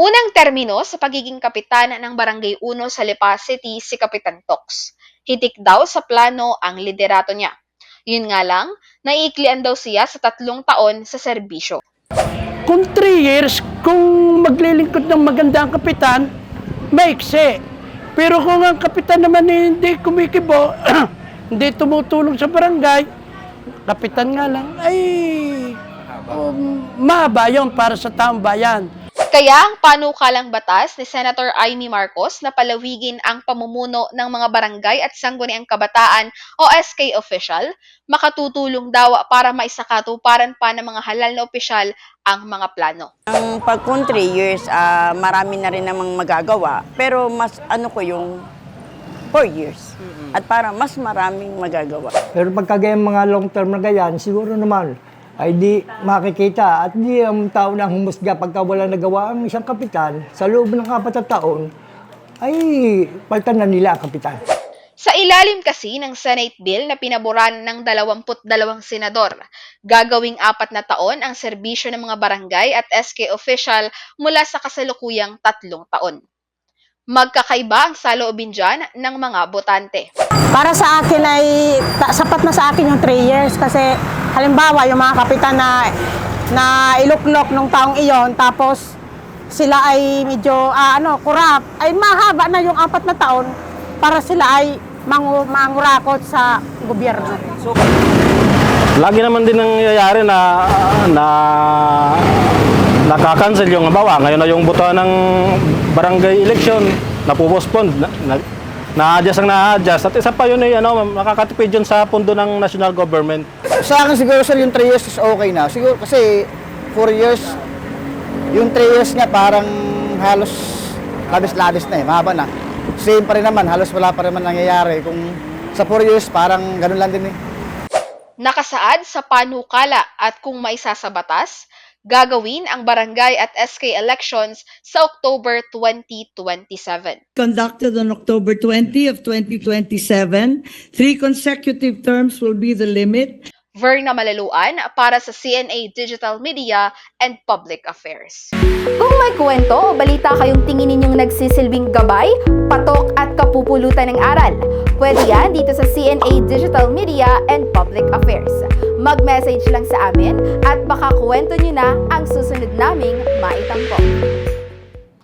Unang termino sa pagiging kapitan ng Barangay 1 sa Lipa City si Kapitan Tox. Hitik daw sa plano ang liderato niya. Yun nga lang, naiiklian daw siya sa tatlong taon sa serbisyo. Kung 3 years, kung maglilingkod ng maganda ang kapitan, maiksi. Pero kung ang kapitan naman hindi kumikibo, hindi tumutulong sa barangay, kapitan nga lang, ay um, mahaba yun para sa taong bayan. Kaya ang panukalang batas ni Senator Amy Marcos na palawigin ang pamumuno ng mga barangay at sangguniang kabataan o SK official, makatutulong daw para maisakatuparan pa ng mga halal na opisyal ang mga plano. Ang pag kung 3 years, ah, marami na rin namang magagawa. Pero mas ano ko yung 4 years. At para mas maraming magagawa. Pero pagka ganyan mga long term na ganyan, siguro naman ay di makikita at di ang tao na humusga pagka wala nagawa ang isang kapitan sa loob ng apat na taon ay paltan na nila ang kapitan. Sa ilalim kasi ng Senate Bill na pinaboran ng 22 senador, gagawing apat na taon ang serbisyo ng mga barangay at SK official mula sa kasalukuyang tatlong taon. Magkakaiba ang saloobin dyan ng mga botante. Para sa akin ay sapat na sa akin yung 3 years kasi halimbawa yung mga kapitan na na iluklok nung taong iyon tapos sila ay medyo ah, ano kurap ay mahaba na yung apat na taon para sila ay mangu mangurakot sa gobyerno. Lagi naman din nangyayari na na nakakancel yung bawa. Ngayon na yung botohan ng barangay election, napupospond, na, na, na-adjust ang na-adjust. At isa pa yun ay ano, makakatipid yun sa pundo ng national government. Sa akin siguro sir, yung 3 years is okay na. Siguro kasi 4 years, yung 3 years niya parang halos labis-labis na eh, mahaba na. Same pa rin naman, halos wala pa rin naman nangyayari. Kung sa 4 years, parang ganun lang din eh. Nakasaad sa panukala at kung maisa sa batas, gagawin ang barangay at SK elections sa October 2027. conducted on October 20 of 2027. Three consecutive terms will be the limit. Verna Malaluan para sa CNA Digital Media and Public Affairs. Kung may kwento o balita kayong tingin ninyong nagsisilbing gabay, patok at kapupulutan ng aral, pwede yan dito sa CNA Digital Media and Public Affairs. Mag-message lang sa amin at baka kwento nyo na ang susunod naming maitampok.